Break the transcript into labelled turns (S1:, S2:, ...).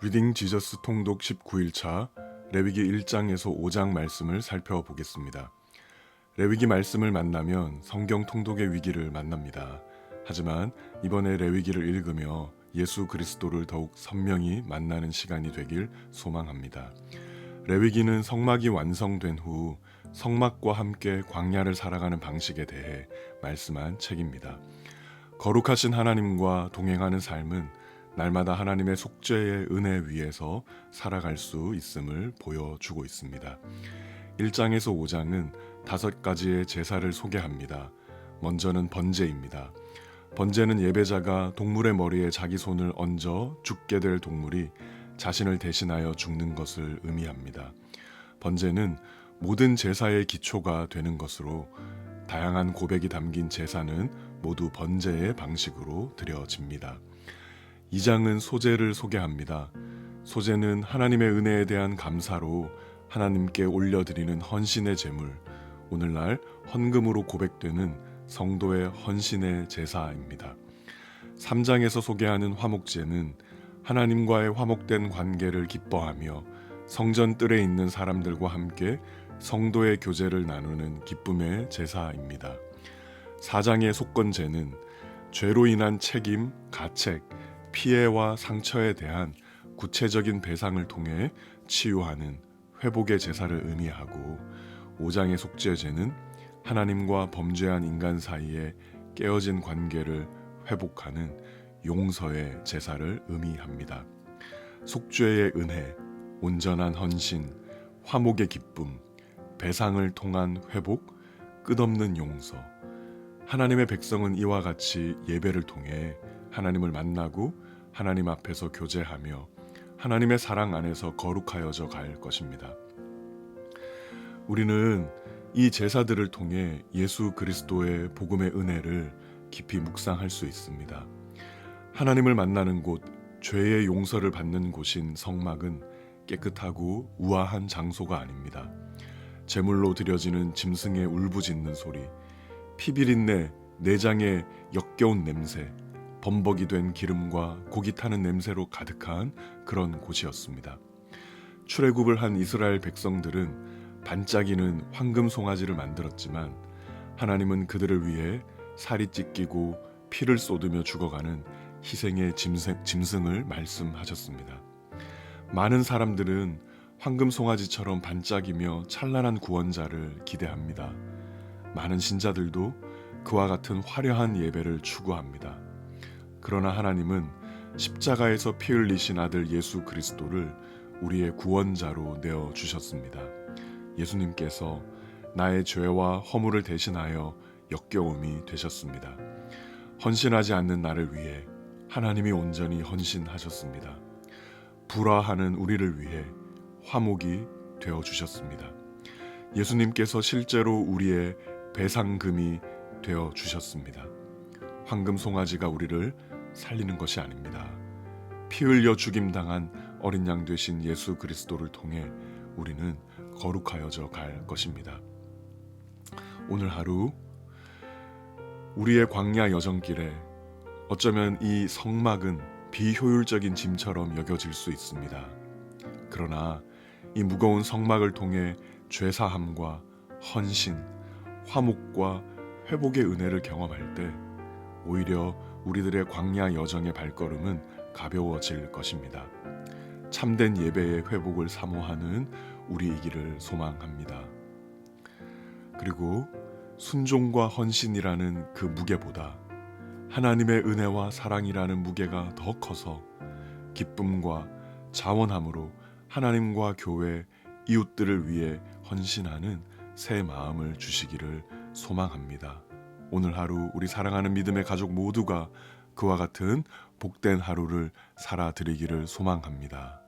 S1: 리딩 지저스 통독 19일차 레위기 1장에서 5장 말씀을 살펴보겠습니다. 레위기 말씀을 만나면 성경 통독의 위기를 만납니다. 하지만 이번에 레위기를 읽으며 예수 그리스도를 더욱 선명히 만나는 시간이 되길 소망합니다. 레위기는 성막이 완성된 후 성막과 함께 광야를 살아가는 방식에 대해 말씀한 책입니다. 거룩하신 하나님과 동행하는 삶은 날마다 하나님의 속죄의 은혜 위에서 살아갈 수 있음을 보여주고 있습니다. 1장에서 5장은 다섯 가지의 제사를 소개합니다. 먼저는 번제입니다. 번제는 예배자가 동물의 머리에 자기 손을 얹어 죽게 될 동물이 자신을 대신하여 죽는 것을 의미합니다. 번제는 모든 제사의 기초가 되는 것으로 다양한 고백이 담긴 제사는 모두 번제의 방식으로 드려집니다. 2장은 소제를 소개합니다. 소제는 하나님의 은혜에 대한 감사로 하나님께 올려드리는 헌신의 제물, 오늘날 헌금으로 고백되는 성도의 헌신의 제사입니다. 3장에서 소개하는 화목제는 하나님과의 화목된 관계를 기뻐하며 성전 뜰에 있는 사람들과 함께 성도의 교제를 나누는 기쁨의 제사입니다. 4장의 속건제는 죄로 인한 책임, 가책, 피해와 상처에 대한 구체적인 배상을 통해 치유하는 회복의 제사를 의미하고 5장의 속죄제는 하나님과 범죄한 인간 사이에 깨어진 관계를 회복하는 용서의 제사를 의미합니다. 속죄의 은혜, 온전한 헌신, 화목의 기쁨, 배상을 통한 회복, 끝없는 용서. 하나님의 백성은 이와 같이 예배를 통해 하나님을 만나고 하나님 앞에서 교제하며 하나님의 사랑 안에서 거룩하여져 갈 것입니다. 우리는 이 제사들을 통해 예수 그리스도의 복음의 은혜를 깊이 묵상할 수 있습니다. 하나님을 만나는 곳, 죄의 용서를 받는 곳인 성막은 깨끗하고 우아한 장소가 아닙니다. 제물로 드려지는 짐승의 울부짖는 소리, 피비린내, 내장의 역겨운 냄새, 범벅이 된 기름과 고기 타는 냄새로 가득한 그런 곳이었습니다. 출애굽을 한 이스라엘 백성들은 반짝이는 황금 송아지를 만들었지만 하나님은 그들을 위해 살이 찢기고 피를 쏟으며 죽어가는 희생의 짐승, 짐승을 말씀하셨습니다. 많은 사람들은 황금 송아지처럼 반짝이며 찬란한 구원자를 기대합니다. 많은 신자들도 그와 같은 화려한 예배를 추구합니다. 그러나 하나님은 십자가에서 피 흘리신 아들 예수 그리스도를 우리의 구원자로 내어 주셨습니다. 예수님께서 나의 죄와 허물을 대신하여 역겨움이 되셨습니다. 헌신하지 않는 나를 위해 하나님이 온전히 헌신하셨습니다. 불화하는 우리를 위해 화목이 되어 주셨습니다. 예수님께서 실제로 우리의 배상금이 되어 주셨습니다. 황금 송아지가 우리를 살리는 것이 아닙니다. 피 흘려 죽임 당한 어린 양 되신 예수 그리스도를 통해 우리는 거룩하여져 갈 것입니다. 오늘 하루 우리의 광야 여정길에 어쩌면 이 성막은 비효율적인 짐처럼 여겨질 수 있습니다. 그러나 이 무거운 성막을 통해 죄사함과 헌신, 화목과 회복의 은혜를 경험할 때 오히려 우리들의 광야 여정의 발걸음은 가벼워질 것입니다. 참된 예배의 회복을 사모하는 우리이기를 소망합니다. 그리고 순종과 헌신이라는 그 무게보다 하나님의 은혜와 사랑이라는 무게가 더 커서 기쁨과 자원함으로 하나님과 교회, 이웃들을 위해 헌신하는 새 마음을 주시기를 소망합니다. 오늘 하루 우리 사랑하는 믿음의 가족 모두가 그와 같은 복된 하루를 살아드리기를 소망합니다.